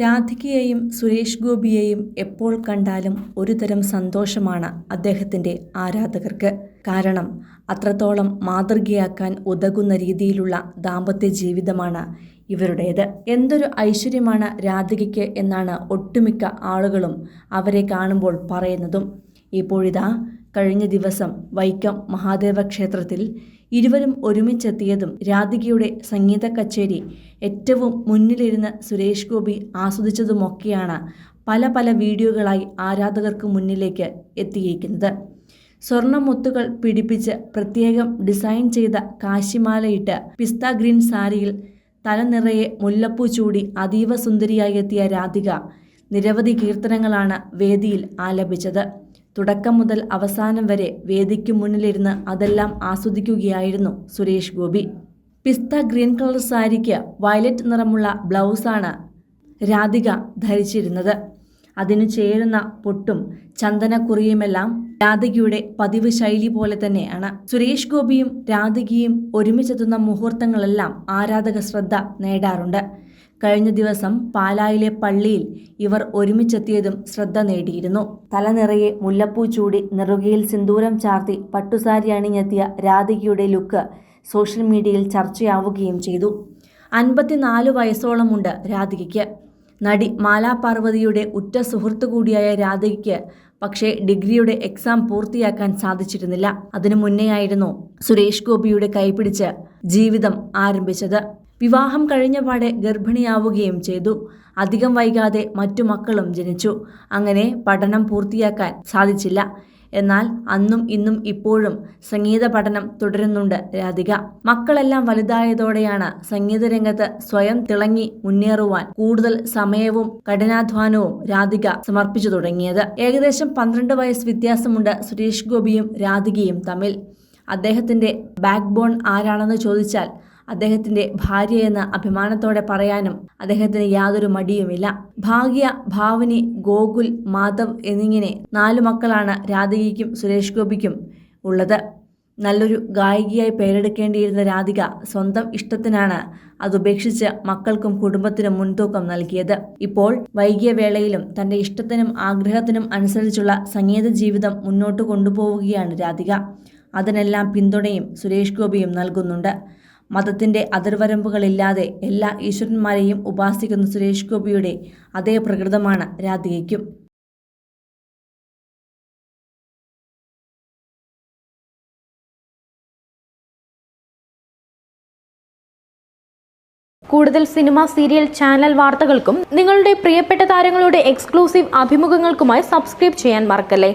രാധികയെയും സുരേഷ് ഗോപിയെയും എപ്പോൾ കണ്ടാലും ഒരുതരം സന്തോഷമാണ് അദ്ദേഹത്തിന്റെ ആരാധകർക്ക്. കാരണം അത്രത്തോളം മാതൃകയാക്കാൻ ഉതകുന്ന രീതിയിലുള്ള ദാമ്പത്യ ജീവിതമാണ് ഇവരുടേത്. എന്തൊരു ഐശ്വര്യമാണ് രാധികയ്ക്ക് എന്നാണ് ഒട്ടുമിക്ക ആളുകളും അവരെ കാണുമ്പോൾ പറയുന്നതും. ഇപ്പോഴിതാ കഴിഞ്ഞ ദിവസം വൈക്കം മഹാദേവ ക്ഷേത്രത്തിൽ ഇരുവരും ഒരുമിച്ചെത്തിയതും രാധികയുടെ സംഗീത കച്ചേരി ഏറ്റവും മുന്നിലിരുന്ന് സുരേഷ് ഗോപി ആസ്വദിച്ചതുമൊക്കെയാണ് പല പല വീഡിയോകളായി ആരാധകർക്ക് മുന്നിലേക്ക് എത്തിയിരിക്കുന്നത് സ്വർണമുത്തുകൾ പിടിപ്പിച്ച് പ്രത്യേകം ഡിസൈൻ ചെയ്ത കാശിമാലയിട്ട് പിസ്ത ഗ്രീൻ സാരിയിൽ തല നിറയെ മുല്ലപ്പൂ ചൂടി അതീവ സുന്ദരിയായി എത്തിയ രാധിക നിരവധി കീർത്തനങ്ങളാണ് വേദിയിൽ ആലപിച്ചത്. തുടക്കം മുതൽ അവസാനം വരെ വേദിക്ക് മുന്നിലിരുന്ന് അതെല്ലാം ആസ്വദിക്കുകയായിരുന്നു സുരേഷ് ഗോപി. പിസ്ത ഗ്രീൻ കളർ സാരിക്ക് വയലറ്റ് നിറമുള്ള ബ്ലൗസാണ് രാധിക ധരിച്ചിരുന്നത്. അതിനു ചേരുന്ന പൊട്ടും ചന്ദനക്കുറിയുമെല്ലാം രാധികയുടെ പതിവ് ശൈലി പോലെ തന്നെയാണ്. സുരേഷ് ഗോപിയും രാധികയും ഒരുമിച്ചെത്തുന്ന മുഹൂർത്തങ്ങളെല്ലാം ആരാധക ശ്രദ്ധ നേടാറുണ്ട്. കഴിഞ്ഞ ദിവസം പാലായിലെ പള്ളിയിൽ ഇവർ ഒരുമിച്ചെത്തിയതും ശ്രദ്ധ നേടിയിരുന്നു. തലനിറയെ മുല്ലപ്പൂ ചൂടി നെറുകയിൽ സിന്ദൂരം ചാർത്തി പട്ടുസാരി അണിഞ്ഞെത്തിയ രാധികയുടെ ലുക്ക് സോഷ്യൽ മീഡിയയിൽ ചർച്ചയാവുകയും ചെയ്തു. അൻപത്തിനാല് വയസ്സോളമുണ്ട് രാധികയ്ക്ക്. നടി മാലാ പാർവതിയുടെ ഉറ്റ സുഹൃത്തു കൂടിയായ രാധികയ്ക്ക് പക്ഷേ ഡിഗ്രിയുടെ എക്സാം പൂർത്തിയാക്കാൻ സാധിച്ചിരുന്നില്ല. അതിനു മുന്നെയായിരുന്നു സുരേഷ് ഗോപിയുടെ കൈപിടിച്ച് ജീവിതം ആരംഭിച്ചത്. വിവാഹം കഴിഞ്ഞ പാടെ ഗർഭിണിയാവുകയും ചെയ്തു. അധികം വൈകാതെ മറ്റു മക്കളും ജനിച്ചു. അങ്ങനെ പഠനം പൂർത്തിയാക്കാൻ സാധിച്ചില്ല. എന്നാൽ അന്നും ഇന്നും ഇപ്പോഴും സംഗീത പഠനം തുടരുന്നുണ്ട് രാധിക. മക്കളെല്ലാം വലുതായതോടെയാണ് സംഗീത രംഗത്ത് സ്വയം തിളങ്ങി മുന്നേറുവാൻ കൂടുതൽ സമയവും കഠിനാധ്വാനവും രാധിക സമർപ്പിച്ചു തുടങ്ങിയത്. ഏകദേശം പന്ത്രണ്ട് വയസ്സ് വ്യത്യാസമുണ്ട് സുരേഷ് ഗോപിയും രാധികയും തമ്മിൽ. അദ്ദേഹത്തിന്റെ ബാക്ക് ബോൺ ആരാണെന്ന് ചോദിച്ചാൽ അദ്ദേഹത്തിന്റെ ഭാര്യയെന്ന് അഭിമാനത്തോടെ പറയാനും അദ്ദേഹത്തിന് യാതൊരു മടിയുമില്ല. ഭാഗ്യ ഭാവനി ഗോകുൽ മാധവ് എന്നിങ്ങനെ നാലു മക്കളാണ് രാധികയ്ക്കും സുരേഷ് ഗോപിക്കും ഉള്ളത്. നല്ലൊരു ഗായികയായി പേരെടുക്കേണ്ടിയിരുന്ന രാധിക സ്വന്തം ഇഷ്ടത്തിനാണ് അതുപേക്ഷിച്ച് മക്കൾക്കും കുടുംബത്തിനും മുൻതൂക്കം നൽകിയത്. ഇപ്പോൾ വൈകിയ വേളയിലും തന്റെ ഇഷ്ടത്തിനും ആഗ്രഹത്തിനും അനുസരിച്ചുള്ള സംഗീത ജീവിതം മുന്നോട്ട് കൊണ്ടുപോവുകയാണ് രാധിക. അതിനെല്ലാം പിന്തുണയും സുരേഷ് ഗോപിയും നൽകുന്നുണ്ട്. മതത്തിന്റെ അതിർവരമ്പുകളില്ലാതെ എല്ലാ ഈശ്വരന്മാരെയും ഉപാസിക്കുന്ന സുരേഷ് ഗോപിയുടെ അതേ പ്രകൃതമാണ് രാധികയ്ക്കും. കൂടുതൽ സിനിമ സീരിയൽ ചാനൽ വാർത്തകൾക്കും നിങ്ങളുടെ പ്രിയപ്പെട്ട താരങ്ങളുടെ എക്സ്ക്ലൂസീവ് അഭിമുഖങ്ങൾക്കുമായി സബ്സ്ക്രൈബ് ചെയ്യാൻ മറക്കല്ലേ?